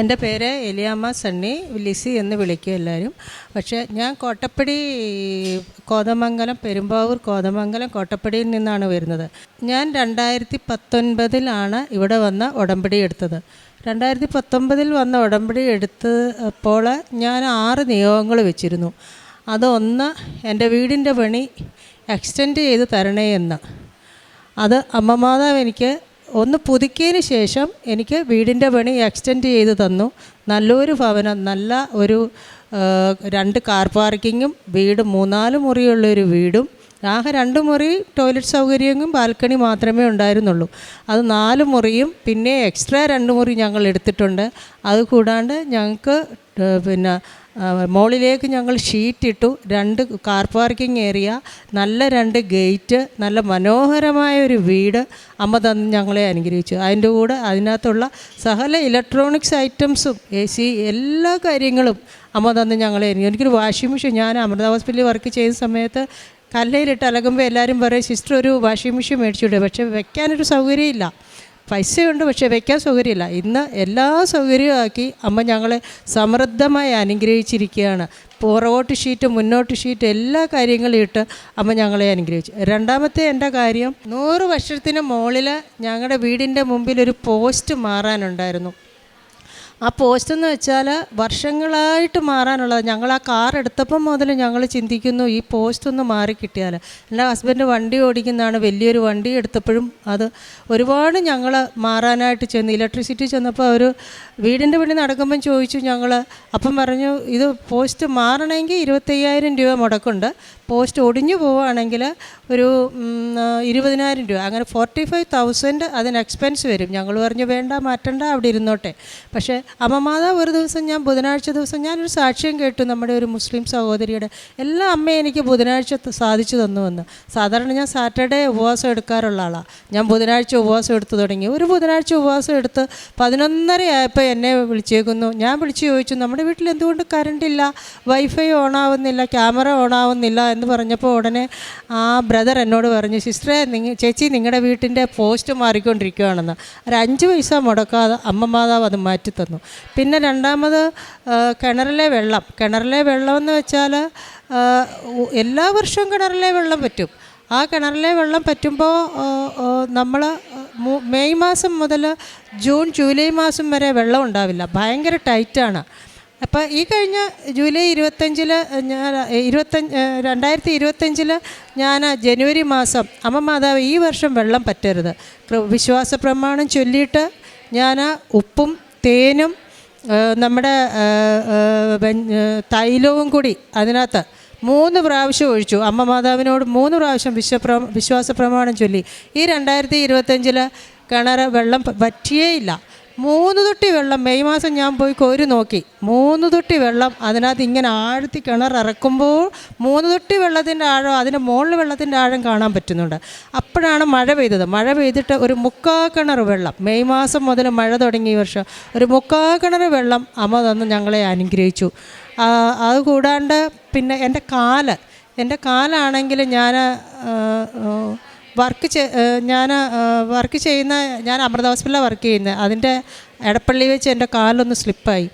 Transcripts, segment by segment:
എന്റെ പേര് എലിയാമ്മ സണ്ണി ലിസി എന്ന് വിളിക്കും എല്ലാവരും പക്ഷേ ഞാൻ കോട്ടപ്പടി കോതമംഗലം പെരുമ്പാവൂർ കോതമംഗലം കോട്ടപ്പടിയിൽ നിന്നാണ് വരുന്നത്. ഞാൻ രണ്ടായിരത്തി പത്തൊൻപതിലാണ് ഇവിടെ വന്ന ഉടമ്പടി എടുത്തത്. രണ്ടായിരത്തി പത്തൊമ്പതിൽ വന്ന ഉടമ്പടി എടുത്തപ്പോൾ ഞാൻ ആറ് നിയോഗങ്ങൾ വെച്ചിരുന്നു. അതൊന്ന് എന്റെ വീടിന്റെ പണി എക്സ്റ്റെൻഡ് ചെയ്ത് തരണേ എന്ന്. അത് അമ്മമാതാവ് എനിക്ക് ഒന്ന് പുതുക്കിയതിന് ശേഷം എനിക്ക് വീടിന്റെ പണി എക്സ്റ്റെൻഡ് ചെയ്ത് തന്നു. നല്ലൊരു ഭവനം നല്ല ഒരു രണ്ട് കാർ പാർക്കിങ്ങും വീട് മൂന്നാൽ മുറിയുള്ളൊരു വീടും ആകെ രണ്ട് മുറി ടോയ്ലറ്റ് സൗകര്യവും ബാൽക്കണി മാത്രമേ ഉണ്ടായിരുന്നുള്ളൂ. അത് നാല് മുറിയും പിന്നെ എക്സ്ട്രാ രണ്ട് മുറി ഞങ്ങൾ എടുത്തിട്ടുണ്ട്. അത് കൂടാണ്ട് ഞങ്ങൾക്ക് പിന്നെ മുകളിലേക്ക് ഞങ്ങൾ ഷീറ്റ് ഇട്ടു. രണ്ട് കാർ പാർക്കിംഗ് ഏരിയ നല്ല രണ്ട് ഗേറ്റ് നല്ല മനോഹരമായ ഒരു വീട് അമ്മ തന്ന് ഞങ്ങളെ അനുഗ്രഹിച്ചു. അതിന്റെ കൂടെ അതിനകത്തുള്ള സകല ഇലക്ട്രോണിക്സ് ഐറ്റംസും എ സി എല്ലാ കാര്യങ്ങളും അമ്മ തന്ന് ഞങ്ങളെ എനിക്കൊരു വാഷിംഗ് മെഷീൻ ഞാൻ അമൃത ഹോസ്പിറ്റലിൽ വർക്ക് ചെയ്യുന്ന സമയത്ത് കല്ലയിലിട്ട് അലകുമ്പോൾ എല്ലാവരും പറയും സിസ്റ്റർ ഒരു വാഷിംഗ് മെഷീൻ മേടിച്ചുവിടുക പക്ഷേ വെക്കാനൊരു സൗകര്യമില്ല. പൈസയുണ്ട് പക്ഷേ വയ്ക്കാൻ സൗകര്യമില്ല. ഇന്ന് എല്ലാ സൗകര്യവും ആക്കി അമ്മ ഞങ്ങളെ സമൃദ്ധമായി അനുഗ്രഹിച്ചിരിക്കുകയാണ്. പുറകോട്ട് ഷീറ്റ് മുന്നോട്ട് ഷീറ്റ് എല്ലാ കാര്യങ്ങളും ഇട്ട് അമ്മ ഞങ്ങളെ അനുഗ്രഹിച്ചു. രണ്ടാമത്തെ എന്റെ കാര്യം നൂറ് വർഷത്തിന് മുകളിൽ ഞങ്ങളുടെ വീടിന്റെ മുമ്പിൽ ഒരു പോസ്റ്റ് മാറാനുണ്ടായിരുന്നു. ആ പോസ്റ്റ് എന്ന് വെച്ചാൽ വർഷങ്ങളായിട്ട് മാറാനുള്ളത് ഞങ്ങൾ ആ കാർ എടുത്തപ്പം മുതൽ ഞങ്ങൾ ചിന്തിക്കുന്നു ഈ പോസ്റ്റ് ഒന്ന് മാറി കിട്ടിയാൽ. എന്റെ ഹസ്ബൻഡ് വണ്ടി ഓടിക്കുന്നതാണ് വലിയൊരു വണ്ടി എടുത്തപ്പോഴും അത് ഒരുപാട് ഞങ്ങൾ മാറാനായിട്ട് ചെന്ന് ഇലക്ട്രിസിറ്റി ചെന്നപ്പോൾ അവർ വീടിന്റെ പണി നടക്കുമ്പം ചോദിച്ചു ഞങ്ങൾ അപ്പം പറഞ്ഞു ഇത് പോസ്റ്റ് മാറണമെങ്കിൽ ഇരുപത്തയ്യായിരം രൂപ മുടക്കുണ്ട് പോസ്റ്റ് ഒടിഞ്ഞു പോവുകയാണെങ്കിൽ ഒരു ഇരുപതിനായിരം രൂപ അങ്ങനെ ഫോർട്ടി ഫൈവ് തൗസൻഡ് അതിന് എക്സ്പെൻസ് വരും. ഞങ്ങൾ പറഞ്ഞു വേണ്ട മാറ്റണ്ട അവിടെ ഇരുന്നോട്ടെ. പക്ഷേ അമ്മമാതാവ് ഒരു ദിവസം ഞാൻ ബുധനാഴ്ച ദിവസം ഞാനൊരു സാക്ഷ്യം കേട്ടു നമ്മുടെ ഒരു മുസ്ലിം സഹോദരിയുടെ. എല്ലാ അമ്മയും എനിക്ക് ബുധനാഴ്ച സാധിച്ചു തന്നുവെന്ന്. സാധാരണ ഞാൻ സാറ്റർഡേ ഉപവാസം എടുക്കാറുള്ള ആളാണ് ഞാൻ ബുധനാഴ്ച ഉപവാസം എടുത്തു തുടങ്ങി. ഒരു ബുധനാഴ്ച ഉപവാസം എടുത്ത് പതിനൊന്നര ആയപ്പോൾ എന്നെ വിളിച്ചേക്കുന്നു. ഞാൻ വിളിച്ചു ചോദിച്ചു നമ്മുടെ വീട്ടിൽ എന്തുകൊണ്ട് കറണ്ട് ഇല്ല? വൈഫൈ ഓൺ ആവുന്നില്ല ക്യാമറ ഓൺ ആവുന്നില്ല എന്ന് പറഞ്ഞപ്പോൾ ഉടനെ ആ ബ്രദർ എന്നോട് പറഞ്ഞു സിസ്റ്ററെ നിങ്ങ ചേച്ചി നിങ്ങളുടെ വീട്ടിന്റെ പോസ്റ്റ് മാറിക്കൊണ്ടിരിക്കുകയാണെന്ന് ഒരു അഞ്ച് പൈസ മുടക്കാതെ അമ്മമാതാവ് അത് മാറ്റി തന്നു പിന്നെ രണ്ടാമത് കിണറിലെ വെള്ളം. കിണറിലെ വെള്ളം എന്ന് വെച്ചാൽ എല്ലാ വർഷവും കിണറിലെ വെള്ളം പറ്റും. ആ കിണറിലെ വെള്ളം പറ്റുമ്പോൾ നമ്മൾ മെയ് മാസം മുതൽ ജൂൺ ജൂലൈ മാസം വരെ വെള്ളം ഉണ്ടാവില്ല. ഭയങ്കര ടൈറ്റാണ്. അപ്പോൾ ഈ കഴിഞ്ഞ ജൂലൈ ഇരുപത്തഞ്ചിൽ ഞാൻ ഇരുപത്തഞ്ച് രണ്ടായിരത്തി ഇരുപത്തഞ്ചിൽ ഞാൻ ജനുവരി മാസം അമ്മ മാതാവ് ഈ വർഷം വെള്ളം പറ്റരുത്. വിശ്വാസ പ്രമാണം ചൊല്ലിയിട്ട് ഞാൻ ഉപ്പും തേനും നമ്മുടെ തൈലവും കൂടി അതിനകത്ത് മൂന്ന് പ്രാവശ്യം ഒഴിച്ചു. അമ്മ മാതാവിനോട് മൂന്ന് പ്രാവശ്യം വിശ്വപ്ര വിശ്വാസ പ്രമാണം ചൊല്ലി. ഈ രണ്ടായിരത്തി ഇരുപത്തഞ്ചിൽ കിണർ വെള്ളം പറ്റിയേ വറ്റിയേയില്ല. മൂന്ന് തൊട്ടി വെള്ളം മെയ് മാസം ഞാൻ പോയി കോരി നോക്കി. മൂന്ന് തൊട്ടി വെള്ളം അതിനകത്ത് ഇങ്ങനെ ആഴത്തി കിണർ ഇറക്കുമ്പോൾ മൂന്ന് തൊട്ടി വെള്ളത്തിന്റെ ആഴം അതിന്റെ മുകളിൽ വെള്ളത്തിന്റെ ആഴം കാണാൻ പറ്റുന്നുണ്ട്. അപ്പോഴാണ് മഴ പെയ്തത്. മഴ പെയ്തിട്ട് ഒരു മുക്കാ കിണർ വെള്ളം മെയ് മാസം മുതൽ മഴ തുടങ്ങിയ വർഷം ഒരു മുക്കാ കിണർ വെള്ളം അമ്മ തന്ന് ഞങ്ങളെ അനുഗ്രഹിച്ചു. അത് കൂടാണ്ട് പിന്നെ എന്റെ കാൽ എന്റെ കാലാണെങ്കിൽ ഞാൻ വർക്ക് ഞാൻ വർക്ക് ചെയ്യുന്ന ഞാൻ അമൃത ഹോസ്പിറ്റലിലാണ് വർക്ക് ചെയ്യുന്നത് അതിന്റെ എടപ്പള്ളി വെച്ച് എന്റെ കാലൊന്ന് സ്ലിപ്പായി.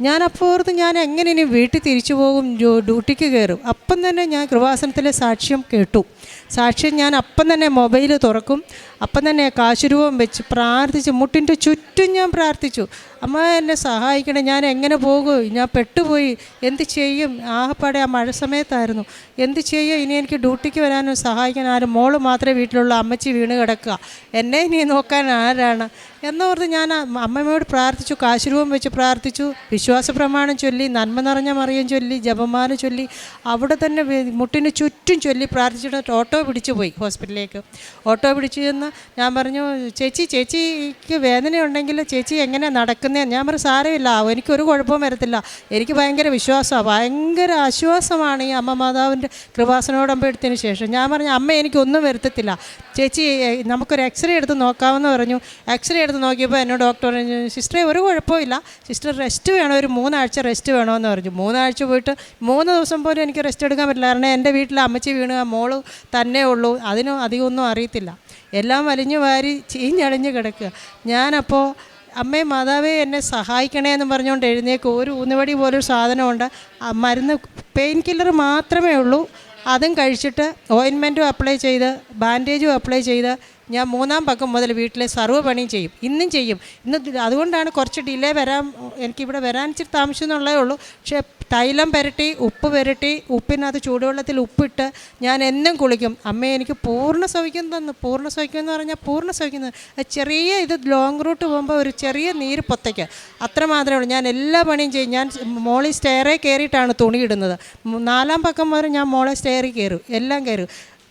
ഞാൻ അപ്പോൾ ഓർത്ത് ഞാൻ എങ്ങനെ ഇനി വീട്ടിൽ തിരിച്ചു പോകും ഡ്യൂട്ടിക്ക് കയറും? അപ്പം തന്നെ ഞാൻ കൃപാസനത്തിലെ സാക്ഷ്യം കേട്ടു. സാക്ഷ്യം ഞാൻ അപ്പം തന്നെ മൊബൈൽ തുറക്കും. അപ്പം തന്നെ കാശുരൂപം വെച്ച് പ്രാർത്ഥിച്ച് മുട്ടിന്റെ ചുറ്റും ഞാൻ പ്രാർത്ഥിച്ചു. അമ്മ എന്നെ സഹായിക്കണേ ഞാൻ എങ്ങനെ പോകും? ഞാൻ പെട്ടുപോയി. എന്ത് ചെയ്യും? ആഹപ്പാടെ ആ മഴ സമയത്തായിരുന്നു. എന്ത് ചെയ്യും? ഇനി എനിക്ക് ഡ്യൂട്ടിക്ക് വരാനും സഹായിക്കാൻ ആരും മോൾ മാത്രമേ വീട്ടിലുള്ള അമ്മച്ചി വീണ് കിടക്കുക. എന്നെ ഇനി നോക്കാൻ ആരാണ്? എന്നോർത്ത് ഞാൻ അമ്മയോട് പ്രാർത്ഥിച്ചു കാശുരൂപം വെച്ച് പ്രാർത്ഥിച്ചു. വിശ്വാസ പ്രമാണം ചൊല്ലി നന്മ നിറഞ്ഞ മറിയം ചൊല്ലി ജപമാല ചൊല്ലി അവിടെ തന്നെ മുട്ടിന് ചുറ്റും ചൊല്ലി പ്രാർത്ഥിച്ചിട്ട് ഓട്ടോ പിടിച്ചു പോയി ഹോസ്പിറ്റലിലേക്ക്. ഓട്ടോ പിടിച്ചു ചെന്ന് ഞാൻ പറഞ്ഞു ചേച്ചി ചേച്ചിക്ക് വേദനയുണ്ടെങ്കിൽ ചേച്ചി എങ്ങനെ നടക്കുന്നേ? ഞാൻ പറഞ്ഞു സാരമില്ല എനിക്കൊരു കുഴപ്പവും വരത്തില്ല. എനിക്ക് ഭയങ്കര വിശ്വാസമാണ് ഭയങ്കര ആശ്വാസമാണ് ഈ അമ്മ മാതാവിന്റെ കൃപാസനോടമ്പെടുത്തതിന് ശേഷം. ഞാൻ പറഞ്ഞു അമ്മ എനിക്കൊന്നും വരുത്തത്തില്ല. ചേച്ചി നമുക്കൊരു എക്സ്റേ എടുത്ത് നോക്കാമെന്ന് പറഞ്ഞു. എക്സ്റേ എടുത്ത് നോക്കിയപ്പോൾ എന്നോട് ഡോക്ടർ പറഞ്ഞു സിസ്റ്ററെ ഒരു കുഴപ്പമില്ല സിസ്റ്റർ റെസ്റ്റ് വേണം. ഒരു മൂന്നാഴ്ച റെസ്റ്റ് വേണമെന്ന് പറഞ്ഞു. മൂന്നാഴ്ച പോയിട്ട് മൂന്ന് ദിവസം പോലും എനിക്ക് റെസ്റ്റ് എടുക്കാൻ പറ്റില്ല. കാരണം എന്റെ വീട്ടിൽ അമ്മച്ചി വീണ്. മോൾ തന്നെ ഉള്ളൂ. അതിനും അധികമൊന്നും അറിയത്തില്ല. എല്ലാം വലിഞ്ഞു വാരി ചീഞ്ഞളിഞ്ഞ് കിടക്കുക. ഞാനപ്പോൾ അമ്മേ മാതാവേ എന്നെ സഹായിക്കണേ എന്ന് പറഞ്ഞുകൊണ്ട് എഴുന്നേക്ക് ഒരു ഊന്നുവടി പോലൊരു സാധനമുണ്ട്. മരുന്ന് പെയിൻ കില്ലർ മാത്രമേ ഉള്ളൂ. അതും കഴിച്ചിട്ട് ഓയിൻമെന്റും അപ്ലൈ ചെയ്ത് ബാൻഡേജും അപ്ലൈ ചെയ്ത് ഞാൻ മൂന്നാം പക്കം മുതൽ വീട്ടിലെ സർവ പണിയും ചെയ്യും. ഇന്നും ചെയ്യും. ഇന്ന് അതുകൊണ്ടാണ് കുറച്ച് ഡിലേ വരാൻ എനിക്കിവിടെ വരാൻ ഇച്ചിരി താമസം എന്നുള്ളതേ ഉള്ളൂ. പക്ഷേ തൈലം പുരട്ടി ഉപ്പ് പുരട്ടി ഉപ്പിനകത്ത് ചൂടുവെള്ളത്തിൽ ഉപ്പിട്ട് ഞാൻ എന്നും കുളിക്കും. അമ്മ എനിക്ക് പൂർണ സൗഖ്യം തന്നു. പൂർണ സൗഖ്യം എന്ന് പറഞ്ഞാൽ പൂർണ സൗഖ്യം. ചെറിയ ഇത് ലോങ് റൂട്ട് പോകുമ്പോൾ ഒരു ചെറിയ നീര് പൊത്തയ്ക്ക്. അത്ര മാത്രമേ ഉള്ളൂ. ഞാൻ എല്ലാ പണിയും ചെയ്യും. ഞാൻ മോളിൽ സ്റ്റെയറേ കയറിയിട്ടാണ് തുണിയിടുന്നത് നാലാം പക്കം മുതൽ ഞാൻ മോളെ സ്റ്റെയറിൽ കയറും. എല്ലാം കയറും.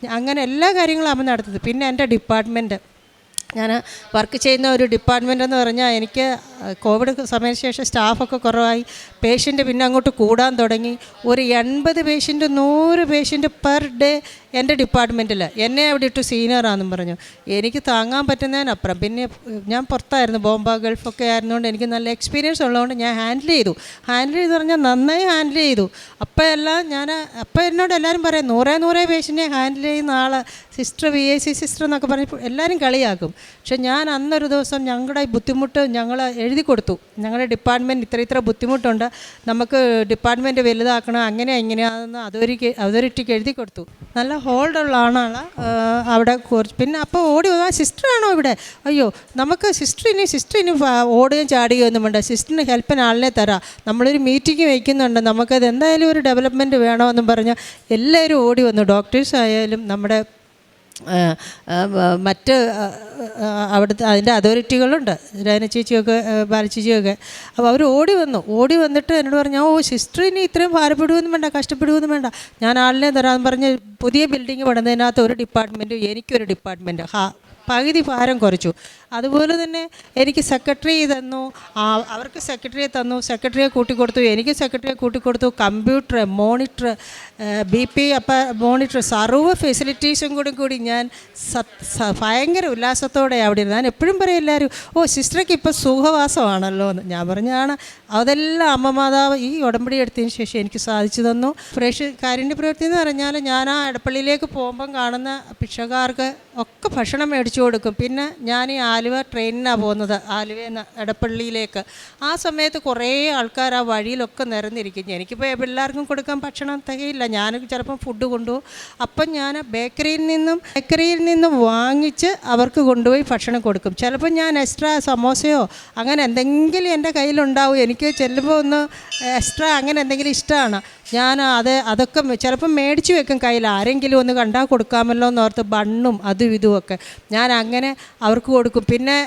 അങ്ങനെ എല്ലാ കാര്യങ്ങളും അമ്മ നടത്തുന്നത്. പിന്നെ എന്റെ ഡിപ്പാർട്ട്മെന്റ്. ഞാൻ വർക്ക് ചെയ്യുന്ന ഒരു ഡിപ്പാർട്ട്മെന്റ് എന്ന് പറഞ്ഞാൽ എനിക്ക് കോവിഡ് സമയശേഷം സ്റ്റാഫൊക്കെ കുറവായി. പേഷ്യന്റ് പിന്നെ അങ്ങോട്ട് കൂടാൻ തുടങ്ങി. ഒരു എൺപത് പേഷ്യന്റ് നൂറ് പേഷ്യന്റ് പെർ ഡേ എന്റെ ഡിപ്പാർട്ട്മെന്റിൽ എന്നെ അവിടെ ഇട്ടു സീനിയറാണെന്നും പറഞ്ഞു. എനിക്ക് താങ്ങാൻ പറ്റുന്നതിനപ്പുറം. പിന്നെ ഞാൻ പുറത്തായിരുന്നു ബോംബ ഗൾഫൊക്കെ ആയിരുന്നുകൊണ്ട് എനിക്ക് നല്ല എക്സ്പീരിയൻസ് ഉള്ളതുകൊണ്ട് ഞാൻ ഹാൻഡിൽ ചെയ്തു. ഹാൻഡിൽ ചെയ്ത് പറഞ്ഞാൽ നന്നായി ഹാൻഡിൽ ചെയ്തു. അപ്പോൾ എല്ലാം ഞാൻ അപ്പോൾ എന്നോട് എല്ലാവരും പറയും നൂറേ നൂറേ പേഷ്യന്റിനെ ഹാൻഡിൽ ചെയ്യുന്ന ആൾ sister V I C sister എന്നൊക്കെ പറഞ്ഞപ്പോൾ എല്ലാവരും കളിയാക്കും. പക്ഷെ ഞാൻ അന്നൊരു ദിവസം ഞങ്ങളുടെ ബുദ്ധിമുട്ട് ഞങ്ങൾ എഴുതി കൊടുത്തു. ഞങ്ങളുടെ ഡിപ്പാർട്ട്മെന്റ് ഇത്ര ഇത്ര ബുദ്ധിമുട്ടുണ്ട്. നമുക്ക് ഡിപ്പാർട്ട്മെന്റ് വലുതാക്കണം അങ്ങനെ എങ്ങനെയാണെന്ന് അതോരിക്ക് അതോറിറ്റിക്ക് എഴുതി കൊടുത്തു. നല്ല ഹോൾഡുള്ള ആളാണ് അവിടെ പിന്നെ അപ്പോൾ ഓടി ആ സിസ്റ്ററാണോ ഇവിടെ? അയ്യോ നമുക്ക് സിസ്റ്റർ ഇനി സിസ്റ്റർ ഇനി ഓടുകയും ചാടുകയും ഒന്നും വേണ്ട. സിസ്റ്ററിന് ഹെൽപ്പിന് ആളിനെ തരാം. നമ്മളൊരു മീറ്റിംഗ് വയ്ക്കുന്നുണ്ട് നമുക്കത് എന്തായാലും ഒരു ഡെവലപ്മെന്റ് വേണമെന്നും പറഞ്ഞാൽ എല്ലാവരും ഓടി വന്നു. ഡോക്ടേഴ്സ് ആയാലും നമ്മുടെ മറ്റ് അവിടുത്തെ അതിന്റെ അതോറിറ്റികളുണ്ട് രാന ചേച്ചിയൊക്കെ ആ, ബാലചേച്ചിയൊക്കെ അപ്പോൾ അവർ ഓടി വന്നു. ഓടി വന്നിട്ട് എന്നോട് പറഞ്ഞു ഓ സിസ്റ്റർ ഇനി ഇത്രയും ഭാരപ്പെടുകയൊന്നും വേണ്ട കഷ്ടപ്പെടുകയൊന്നും വേണ്ട. ഞാൻ ആളിനെ തരാമെന്ന് പറഞ്ഞ് പുതിയ ബിൽഡിംഗ് പണിതതിനകത്ത് ഒരു ഡിപ്പാർട്ട്മെന്റും എനിക്കൊരു ഡിപ്പാർട്ട്മെന്റ് ഹാ പകുതി ഭാരം കുറച്ചു. അതുപോലെ തന്നെ എനിക്ക് സെക്രട്ടറി തന്നു. അവർക്ക് സെക്രട്ടറിയെ തന്നു. സെക്രട്ടറിയെ കൂട്ടിക്കൊടുത്തു. എനിക്ക് സെക്രട്ടറിയെ കൂട്ടിക്കൊടുത്തു. കമ്പ്യൂട്ടർ മോണിറ്റർ ബി പി അപ്പ മോണിറ്റർ സർവ ഫെസിലിറ്റീസും കൂടി കൂടി ഞാൻ ഭയങ്കര ഉല്ലാസത്തോടെ അവിടെ ഇരുന്നു. ഞാൻ എപ്പോഴും പറയും എല്ലാവരും ഓ സിസ്റ്റർക്ക് ഇപ്പോൾ സുഖവാസമാണല്ലോ എന്ന്. ഞാൻ പറഞ്ഞാണ് അതെല്ലാം അമ്മ മാതാവ് ഈ ഉടമ്പടി എടുത്തതിന് ശേഷം എനിക്ക് സാധിച്ചു തന്നു. ഫ്രഷ് കാരുണ്യ പ്രവൃത്തി എന്ന് പറഞ്ഞാൽ ഞാൻ ആ ഇടപ്പള്ളിയിലേക്ക് പോകുമ്പം കാണുന്ന ഭിക്ഷക്കാർക്ക് ഒക്കെ ഭക്ഷണം മേടിച്ചു കൊടുക്കും. പിന്നെ ഞാൻ ഈ ആലുവ ട്രെയിനിനാണ് പോകുന്നത് ആലുവയെന്ന് എടപ്പള്ളിയിലേക്ക്. ആ സമയത്ത് കുറേ ആൾക്കാർ ആ വഴിയിലൊക്കെ നിരന്നിരിക്കും എനിക്കിപ്പോൾ പിള്ളേർക്കും കൊടുക്കാൻ ഭക്ഷണം തികയില്ല. ഞാൻ ചിലപ്പം ഫുഡ് കൊണ്ടുപോകും അപ്പം ഞാൻ ബേക്കറിയിൽ നിന്നും ബേക്കറിയിൽ നിന്നും വാങ്ങിച്ച് അവർക്ക് കൊണ്ടുപോയി ഭക്ഷണം കൊടുക്കും. ചിലപ്പോൾ ഞാൻ എക്സ്ട്രാ സമോസയോ അങ്ങനെ എന്തെങ്കിലും എന്റെ കയ്യിലുണ്ടാവും. എനിക്ക് ചെല്ലുമ്പോൾ ഒന്ന് എക്സ്ട്രാ അങ്ങനെ എന്തെങ്കിലും ഇഷ്ടമാണ്. ഞാൻ അത് അതൊക്കെ ചിലപ്പം മേടിച്ച് വെക്കും കയ്യിൽ. ആരെങ്കിലും ഒന്ന് കണ്ടാൽ കൊടുക്കാമല്ലോ എന്ന് ഓർത്ത് ബണ്ണും അതും ഇതുമൊക്കെ ഞാൻ അങ്ങനെ അവർക്ക് കൊടുക്കും. പിന്നെ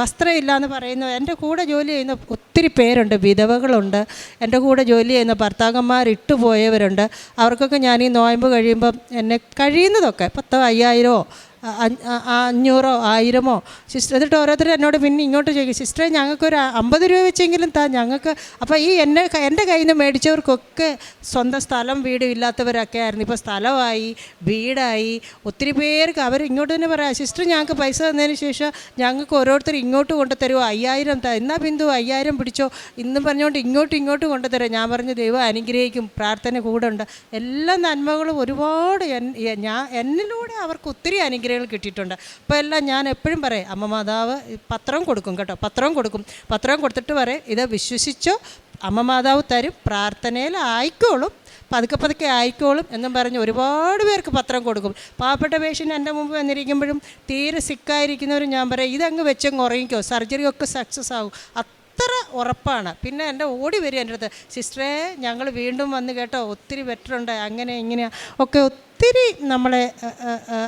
വസ്ത്രമില്ല എന്ന് പറയുന്ന എന്റെ കൂടെ ജോലി ചെയ്യുന്ന ഒത്തിരി പേരുണ്ട് വിധവകളുണ്ട്. എന്റെ കൂടെ ജോലി ചെയ്യുന്ന ഭർത്താക്കന്മാർ ഇട്ടുപോയവരുണ്ട്. അവർക്കൊക്കെ ഞാൻ ഈ നോയമ്പ് കഴിയുമ്പം എന്നെ കഴിയുന്നതൊക്കെ പത്തോ അയ്യായിരമോ അഞ്ഞൂറോ ആയിരമോ? സിസ്റ്റർ എന്നിട്ട് ഓരോരുത്തർ എന്നോട് പിന്നെ ഇങ്ങോട്ട് ചോദിക്കും സിസ്റ്ററെ ഞങ്ങൾക്കൊരു അമ്പത് രൂപ വെച്ചെങ്കിലും താ ഞങ്ങൾക്ക് അപ്പോൾ ഈ എന്നെ എന്റെ കയ്യിൽ നിന്ന് മേടിച്ചവർക്കൊക്കെ സ്വന്തം സ്ഥലം വീടും ഇല്ലാത്തവരൊക്കെ ആയിരുന്നു. ഇപ്പോൾ സ്ഥലമായി വീടായി. ഒത്തിരി പേർക്ക് അവർ ഇങ്ങോട്ട് തന്നെ പറയാം സിസ്റ്റർ ഞങ്ങൾക്ക് പൈസ തന്നതിന് ശേഷം ഞങ്ങൾക്ക് ഓരോരുത്തർ ഇങ്ങോട്ട് കൊണ്ടു തരുമോ അയ്യായിരം താ എന്നാ ബിന്ദു അയ്യായിരം പിടിച്ചോ? ഇന്നും പറഞ്ഞുകൊണ്ട് ഇങ്ങോട്ട് ഇങ്ങോട്ട് കൊണ്ടുതരാം. ഞാൻ പറഞ്ഞു ദൈവം അനുഗ്രഹിക്കും പ്രാർത്ഥന കൂടെ ഉണ്ട്. എല്ലാ നന്മകളും ഒരുപാട് ഞാൻ എന്നിലൂടെ അവർക്ക് ഒത്തിരി അനുഗ്രഹങ്ങൾ കിട്ടിയിട്ടുണ്ട്. അപ്പോൾ എല്ലാം ഞാൻ എപ്പോഴും പറയും അമ്മ മാതാവ് പത്രം കൊടുക്കും കേട്ടോ പത്രം കൊടുക്കും. പത്രം കൊടുത്തിട്ട് പറയും ഇത് വിശ്വസിച്ചോ അമ്മ മാതാവ് തരും പ്രാർത്ഥനയിൽ ആയിക്കോളും പതുക്കെ പതുക്കെ ആയിക്കോളും എന്നും പറഞ്ഞ് ഒരുപാട് പേർക്ക് പത്രം കൊടുക്കും. പാവപ്പെട്ട പേഷ്യന്റ് എന്റെ മുമ്പ് വന്നിരിക്കുമ്പോഴും തീരെ സിക്കായിരിക്കുന്നവരും ഞാൻ പറയും ഇതങ്ങ് വെച്ചങ്ങ് ഉറങ്ങിക്കോ സർജറി ഒക്കെ സക്സസ് ആകും. അത്ര ഉറപ്പാണ്. പിന്നെ എന്റെ ഓടി വരും എന്റെ അടുത്ത് സിസ്റ്ററെ ഞങ്ങൾ വീണ്ടും വന്ന് കേട്ടോ ഒത്തിരി ബെറ്ററുണ്ട് അങ്ങനെ ഇങ്ങനെ ഒക്കെ ഒത്തിരി നമ്മളെ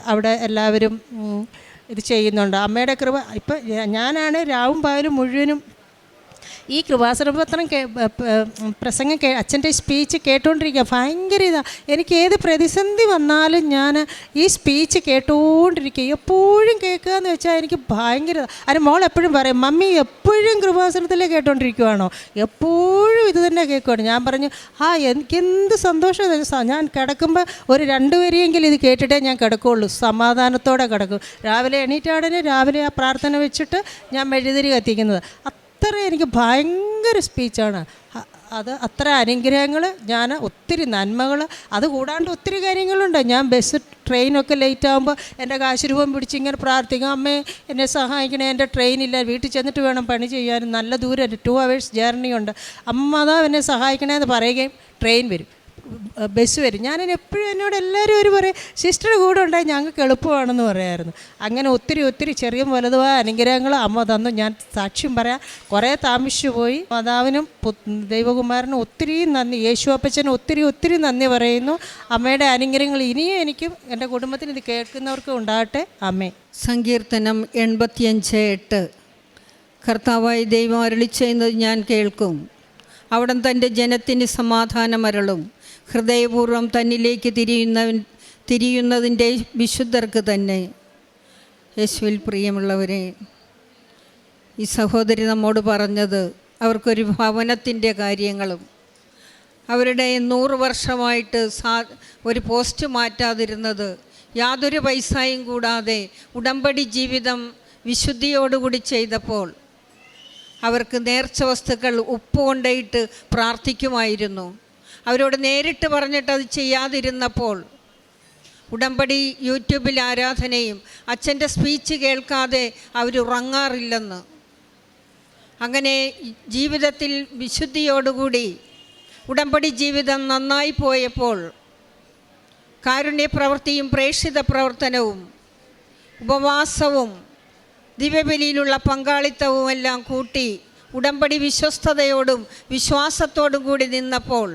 അവിടെ എല്ലാവരും ഇത് ചെയ്യുന്നുണ്ട്. അമ്മയുടെ കൃപ ഇപ്പം ഞാനാണ് രാവും പകലും മുഴുവനും ഈ കൃപാസനപത്രം പ്രസംഗം കേ അച്ഛന്റെ സ്പീച്ച് കേട്ടുകൊണ്ടിരിക്കുക ഭയങ്കര ഇതാണ് എനിക്ക് ഏത് പ്രതിസന്ധി വന്നാലും ഞാൻ ഈ സ്പീച്ച് കേട്ടുകൊണ്ടിരിക്കുക എപ്പോഴും കേൾക്കുക എന്ന് വെച്ചാൽ എനിക്ക് ഭയങ്കര അതിന് മോൾ എപ്പോഴും പറയും മമ്മി എപ്പോഴും കൃപാസനത്തിലേ കേട്ടുകൊണ്ടിരിക്കുവാണോ എപ്പോഴും ഇത് തന്നെ കേൾക്കുവാണ്. ഞാൻ പറഞ്ഞു ആ എനിക്ക് എന്ത് സന്തോഷം ഞാൻ കിടക്കുമ്പോൾ ഒരു രണ്ട് വരിയെങ്കിലും ഇത് കേട്ടിട്ടേ ഞാൻ കിടക്കുകയുള്ളൂ സമാധാനത്തോടെ കിടക്കും. രാവിലെ എണീറ്റാടനെ രാവിലെ ആ പ്രാർത്ഥന വെച്ചിട്ട് ഞാൻ മെഴുതിരി കത്തിക്കുന്നത്. അത്ര എനിക്ക് ഭയങ്കര സ്പീച്ചാണ് അത് അത്ര അനുഗ്രഹങ്ങൾ ഞാൻ ഒത്തിരി നന്മകൾ അത് കൂടാണ്ട് ഒത്തിരി കാര്യങ്ങളുണ്ട്. ഞാൻ ബസ് ട്രെയിനൊക്കെ ലേറ്റ് ആകുമ്പോൾ എന്റെ കാശുരൂപം പിടിച്ച് ഇങ്ങനെ പ്രാർത്ഥിക്കും അമ്മേ എന്നെ സഹായിക്കണേ എന്റെ ട്രെയിനില്ല വീട്ടിൽ ചെന്നിട്ട് വേണം പണി ചെയ്യാനും. നല്ല ദൂരം ടു അവേഴ്സ് ജേർണി ഉണ്ട്. അമ്മ അതാ എന്നെ സഹായിക്കണേ എന്ന് പറയുകയും ട്രെയിൻ വരും. ബസ് വരും. ഞാൻ എപ്പോഴും എന്നോട് എല്ലാവരും ഒരു പറയും സിസ്റ്ററുടെ കൂടെ ഉണ്ടായി ഞങ്ങൾക്ക് എളുപ്പമാണെന്ന് പറയായിരുന്നു. അങ്ങനെ ഒത്തിരി ഒത്തിരി ചെറിയ വലുതുമായ അനുഗ്രഹങ്ങൾ അമ്മ തന്നു. ഞാൻ സാക്ഷ്യം പറയാം കുറേ താമസിച്ചു പോയി. മാതാവിനും ദൈവകുമാരനും ഒത്തിരി നന്ദി. യേശു അപ്പച്ചനും ഒത്തിരി ഒത്തിരി നന്ദി പറയുന്നു. അമ്മയുടെ അനുഗ്രഹങ്ങൾ ഇനിയും എനിക്കും എന്റെ കുടുംബത്തിന് ഇത് കേൾക്കുന്നവർക്കും ഉണ്ടാകട്ടെ. അമ്മേ. സങ്കീർത്തനം എൺപത്തിയഞ്ച് എട്ട്. കർത്താവായി ദൈവം അരളി ഞാൻ കേൾക്കും. അവിടം തന്റെ ജനത്തിന് സമാധാനമരളും ഹൃദയപൂർവം തന്നിലേക്ക് തിരിയുന്നവൻ തിരിയുന്നതിന്റെ വിശുദ്ധർക്ക് തന്നെ. യേശുവിൽ പ്രിയമുള്ളവരെ ഈ സഹോദരി നമ്മോട് പറഞ്ഞത് അവർക്കൊരു ഭവനത്തിന്റെ കാര്യങ്ങളും അവരുടെ നൂറ് വർഷമായിട്ട് സാ ഒരു പോസ്റ്റ് മാറ്റാതിരുന്നത് യാതൊരു പൈസയും കൂടാതെ ഉടമ്പടി ജീവിതം വിശുദ്ധിയോടുകൂടി ചെയ്തപ്പോൾ അവർക്ക് നേർച്ച വസ്തുക്കൾ ഉപ്പ് കൊണ്ടിട്ട് പ്രാർത്ഥിക്കുമായിരുന്നു. അവരോട് നേരിട്ട് പറഞ്ഞിട്ട് അത് ചെയ്യാതിരുന്നപ്പോൾ ഉടമ്പടി യൂട്യൂബിൽ ആരാധനയും അച്ഛന്റെ സ്പീച്ച് കേൾക്കാതെ അവരുറങ്ങാറില്ലെന്ന്. അങ്ങനെ ജീവിതത്തിൽ വിശുദ്ധിയോടുകൂടി ഉടമ്പടി ജീവിതം നന്നായി പോയപ്പോൾ കാരുണ്യ പ്രവൃത്തിയും പ്രേക്ഷിത പ്രവർത്തനവും ഉപവാസവും ദിവ്യബലിയിലുള്ള പങ്കാളിത്തവും എല്ലാം കൂട്ടി ഉടമ്പടി വിശ്വസ്തയോടും വിശ്വാസത്തോടും കൂടി നിന്നപ്പോൾ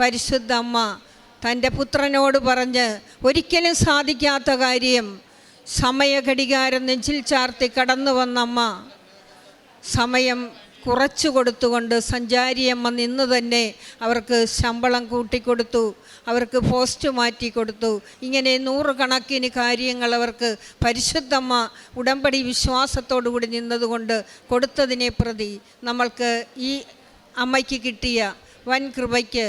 പരിശുദ്ധ അമ്മ തന്റെ പുത്രനോട് പറഞ്ഞ് ഒരിക്കലും സാധിക്കാത്ത കാര്യം സമയഘടികാരം നെഞ്ചിൽ ചാർത്തി കടന്നു വന്നമ്മ. സമയം കുറച്ചു കൊടുത്തുകൊണ്ട് സഞ്ചാരിയമ്മ നിന്ന് തന്നെ അവർക്ക് ശമ്പളം കൂട്ടിക്കൊടുത്തു അവർക്ക് പോസ്റ്റ് മാറ്റി കൊടുത്തു. ഇങ്ങനെ നൂറുകണക്കിന് കാര്യങ്ങൾ അവർക്ക് പരിശുദ്ധമ്മ ഉടമ്പടി വിശ്വാസത്തോടുകൂടി നിന്നതുകൊണ്ട് കൊടുത്തതിനെ പ്രതി നമ്മൾക്ക് ഈ അമ്മയ്ക്ക് കിട്ടിയ വൻ കൃപയ്ക്ക്